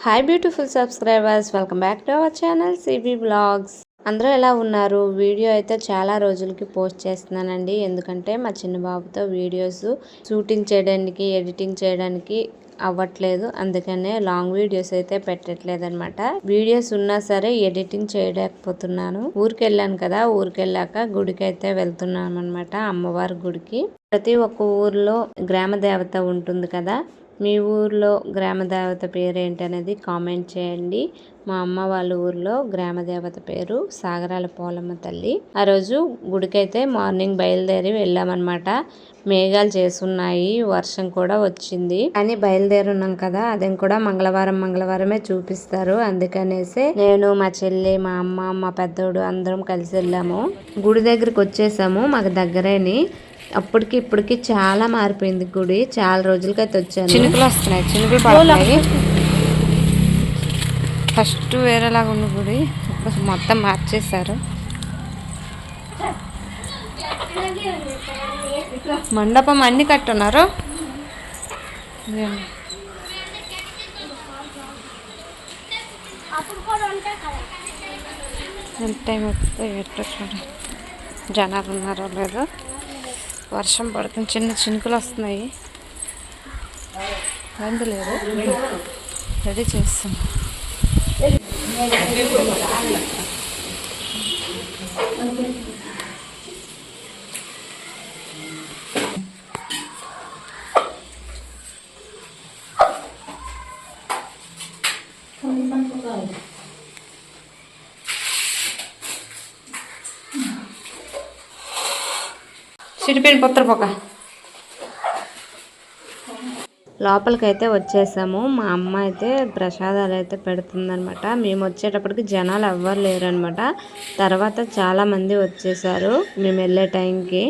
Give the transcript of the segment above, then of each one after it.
Hi beautiful subscribers welcome back to our channel CB blogs అందరూ ఎలా ఉన్నారు? Video అయితే చాలా రోజులకి పోస్ట్ చేస్తున్నానండి. ఎందుకంటే మా చిన్న బాబుతో వీడియోస్ షూటింగ్ చేయడానికి ఎడిటింగ్ చేయడానికి అవ్వట్లేదు. అందుకనే లాంగ్ వీడియోస్ అయితే పెట్టట్లేదు అనమాట వీడియోస్ ఉన్నా సరే ఎడిటింగ్ చేయలేకపోతున్నాను. ఊరికి వెళ్ళాను కదా ఊరికి వెళ్ళాక గుడికి అయితే వెళ్తున్నాను అనమాట అమ్మవారి గుడికి. ప్రతి ఒక్క ఊర్లో గ్రామ దేవత ఉంటుంది కదా మీ ఊర్లో గ్రామ దేవత పేరు ఏంటి అనేది కామెంట్ చేయండి. మా అమ్మ వాళ్ళ ఊర్లో గ్రామ దేవత పేరు సాగరాల పోలమ్మ తల్లి. ఆ రోజు గుడికైతే మార్నింగ్ బయలుదేరి వెళ్ళామన్నమాట. మేఘాలు చేసున్నాయి వర్షం కూడా వచ్చింది. అని బయలుదేరున్నాం కదా అదేం కూడా మంగళవారం మంగళవారమే చూపిస్తారు. అందుకనేసి నేను మా చెల్లి మా అమ్మ మా పెద్దోడు అందరం కలిసి వెళ్ళాము. గుడి దగ్గరికి వచ్చేసాము మాకు దగ్గరేని. అప్పటికి ఇప్పటికి చాలా మారిపోయింది గుడి. చాలా రోజులకైతే వచ్చాను. చినుకులు వస్తున్నాయి. చినుకులు పడుతున్నాయి ఫస్ట్ వేరేలాగా ఉన్న గుడి. ఇప్పుడు మొత్తం మార్చేశారు. మండపం అన్ని కట్టున్నారు. ఎంత టైం చూడండి జనాలు ఉన్నారో లేదో. వర్షం పడుతుంది. చిన్న చినుకులు వస్తున్నాయి. బంద్ లేదు. రెడీ చేస్తాం సిరిపోయిన పొత్తర పొక్క లోపలికైతే వచ్చేసాము. మా అమ్మ అయితే ప్రసాదాలు అయితే పెడుతుందనమాట మేము వచ్చేటప్పటికి జనాలు ఎవ్వరు లేరు అనమాట తర్వాత చాలామంది వచ్చేసారు. మేము వెళ్ళే టైంకి.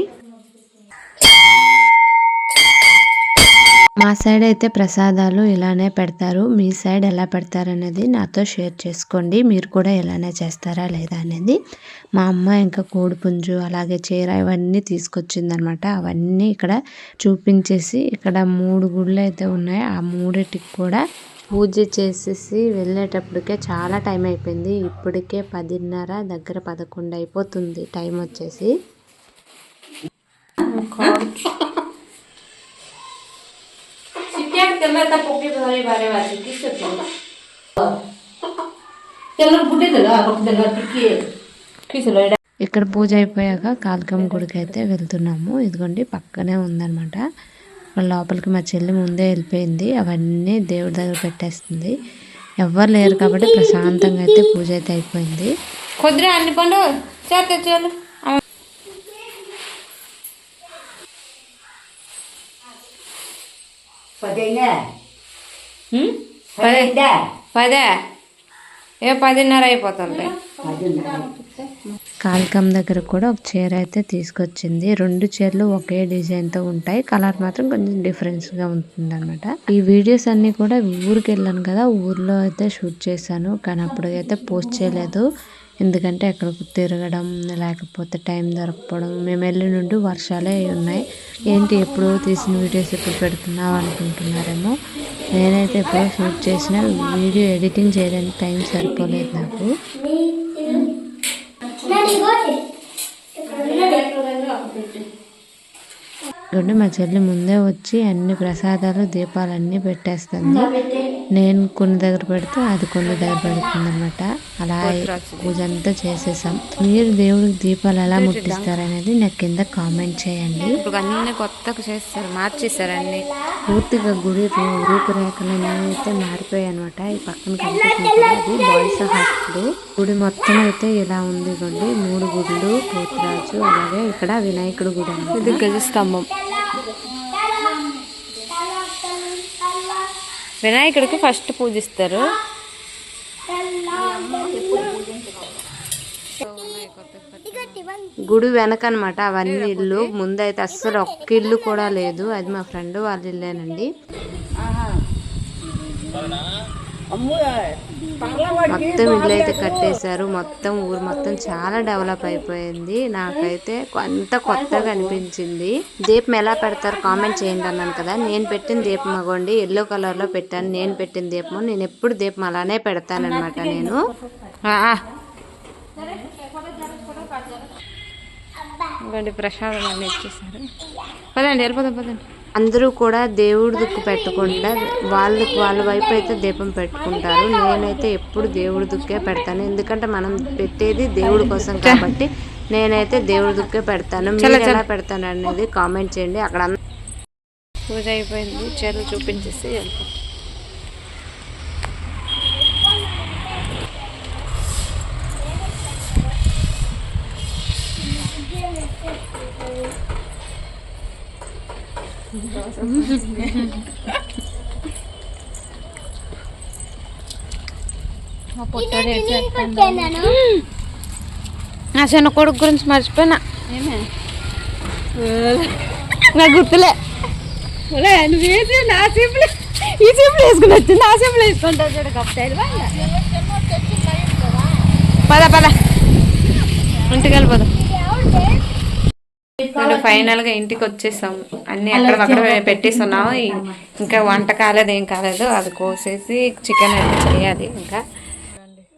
మా సైడ్ అయితే ప్రసాదాలు ఇలానే పెడతారు. మీ సైడ్ ఎలా పెడతారు అనేది నాతో షేర్ చేసుకోండి. మీరు కూడా ఇలానే చేస్తారా లేదా అనేది. మా అమ్మ ఇంకా కోడిపుంజు అలాగే చీర ఇవన్నీ తీసుకొచ్చిందనమాట. అవన్నీ ఇక్కడ చూపించేసి ఇక్కడ మూడు గుళ్ళు అయితే ఉన్నాయి. ఆ మూడిటికి కూడా పూజ చేసేసి వెళ్ళేటప్పటికే చాలా టైం అయిపోయింది. ఇప్పటికే పదిన్నర దగ్గర పదకొండు అయిపోతుంది టైం వచ్చేసి. Oh, ఇక్కడ పూజ అయిపోయాక కాలకం గుడికి అయితే వెళ్తున్నాము. ఇదిగోండి పక్కనే ఉందన్నమాట. లోపలికి మా చెల్లి ముందే వెళ్ళిపోయింది. అవన్నీ దేవుడి దగ్గర పెట్టేస్తుంది. ఎవ్వరు లేరు కాబట్టి ప్రశాంతంగా అయితే పూజ అయితే అయిపోయింది. కొద్దిగా అన్ని పండు చేత చాలు. పదే పదే. ఏ పదిన్నర అయిపోతుంది కాలికం దగ్గర కూడా ఒక చీర అయితే తీసుకొచ్చింది. రెండు చీరలు ఒకే డిజైన్తో ఉంటాయి. కలర్ మాత్రం కొంచెం డిఫరెన్స్గా ఉంటుంది అనమాట ఈ వీడియోస్ అన్ని కూడా ఊరికి వెళ్ళాను కదా. ఊర్లో అయితే షూట్ చేశాను. కానీ అప్పుడు అయితే పోస్ట్ చేయలేదు. ఎందుకంటే ఎక్కడికి తిరగడం లేకపోతే టైం దొరకపోవడం మేము వెళ్ళి నుండి వర్షాలే ఉన్నాయి. ఏంటి ఎప్పుడో తీసిన వీడియోస్ ఇప్పుడు పెడుతున్నావు అనుకుంటున్నారేమో. నేనైతే ఎప్పుడో షూట్ చేసిన వీడియో ఎడిటింగ్ చేయడానికి టైం సరిపోలేదు నాకు. రెండు మా చెల్లి ముందే వచ్చి అన్ని ప్రసాదాలు దీపాలు అన్నీ పెట్టేస్తుంది. నేను కొన్ని దగ్గర పెడితే అది కొన్ని దగ్గర పెడుతుంది అనమాట అలా పూజ అంతా చేసేసాం. మీరు దేవుడికి దీపాలు ఎలా ముట్టిస్తారు అనేది నాకు కింద కామెంట్ చేయండి. ఇప్పుడు అన్ని కొత్తగా చేస్తారు మార్చేస్తారు అన్ని. పూర్తిగా గుడి రూపురేఖలు అయితే మారిపోయాయి అనమాట ఈ పక్కన కనిపిస్తుంది అది బాయ్స్ హాస్టల్. గుడి మొత్తం అయితే ఇలా ఉంది ఇదిగోండి. మూడు గుడులు పోతురాజు అలాగే ఇక్కడ వినాయకుడు గుడి. ఇది గజస్తంభం. వినాయకుడికి ఫస్ట్ పూజిస్తారు. గుడి వెనక అనమాట అవన్నీ ఇల్లు. ముందైతే అస్సలు ఒక్క ఇల్లు కూడా లేదు. అది మా ఫ్రెండ్ వాళ్ళ ఇల్లేనండి. మొత్తం ఇల్లు అయితే కట్టేశారు. మొత్తం ఊరు మొత్తం చాలా డెవలప్ అయిపోయింది. నాకైతే అంత కొత్తగా అనిపించింది. దీపం ఎలా పెడతారు కామెంట్ చేయండి అన్నాను కదా. నేను పెట్టిన దీపం అగోండి ఎల్లో కలర్లో పెట్టాను. నేను పెట్టిన దీపం నేను ఎప్పుడు దీపం అలానే పెడతానమాట నేను. ఇవ్వండి ప్రసాదం అన్నీ ఇచ్చేసారు పదండి వెళ్ళిపోదాం పదండి. అందరూ కూడా దేవుడి దుక్కు పెట్టకుండా వాళ్ళకి వాళ్ళ వైపు అయితే దీపం పెట్టుకుంటారు. నేనైతే ఎప్పుడు దేవుడి దుక్కే పెడతాను. ఎందుకంటే మనం పెట్టేది దేవుడి కోసం కాబట్టి నేనైతే దేవుడి దుక్కే పెడతాను. మీరు ఎలా పెడతాను అనేది కామెంట్ చేయండి. అక్కడ పూజ అయిపోయింది. చీరలు చూపించేసి వెళ్ళిపోతాం నా చిన్న కొడుకు గురించి మర్చిపోయినా. నాకు గుర్తులే. నువ్వు వేసి నా సింపుల్ ఈ సింపుల్ వేసుకుని వచ్చి నా సింపుల్ వేసుకుంటా చూడ కప్తాయి పద పద. ఇంటికి వెళ్ళిపోదాం. నేను ఫైనల్గా ఇంటికి వచ్చేసాం. అన్ని అక్కడ అక్కడ పెట్టేస్తున్నాం ఇంకా వంట కాలేదు ఏం కాలేదు. అది కోసేసి చికెన్ అయితే చేయాలి ఇంకా.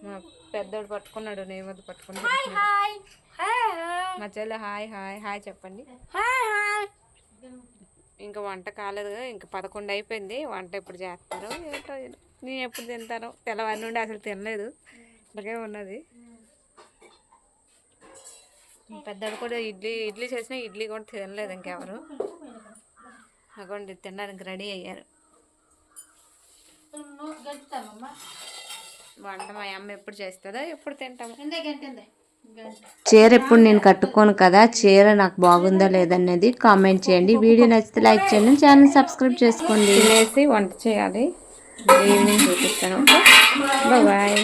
మా పెద్దోడు పట్టుకున్నాడు నేను అది పట్టుకున్నాడు మా చెల్లె హాయ్ హాయ్ హాయ్ చెప్పండి. ఇంకా వంట కాలేదు ఇంకా పదకొండు అయిపోయింది. వంట ఎప్పుడు చేస్తారు ఏంటో. నేను ఎప్పుడు తింటాను తెల్లవారి నుండి అసలు తినలేదు. ఇలాగే ఉన్నది. పెద్దడు కూడా ఇడ్లీ ఇడ్లీ చేసిన ఇడ్లీ కూడా తినలేదు ఇంకెవరు. అగోండి తినడానికి రెడీ అయ్యారు. వంట మా అమ్మ ఎప్పుడు చేస్తుందో ఎప్పుడు తింటాము చీర ఎప్పుడు నేను కట్టుకోను కదా చీర నాకు బాగుందా లేదనేది కామెంట్ చేయండి. వీడియో నచ్చితే లైక్ చేయండి ఛానల్ సబ్స్క్రైబ్ చేసుకోండి. తినేసి వంట చేయాలి. ఈవినింగ్ చూపిస్తాను. బాయ్.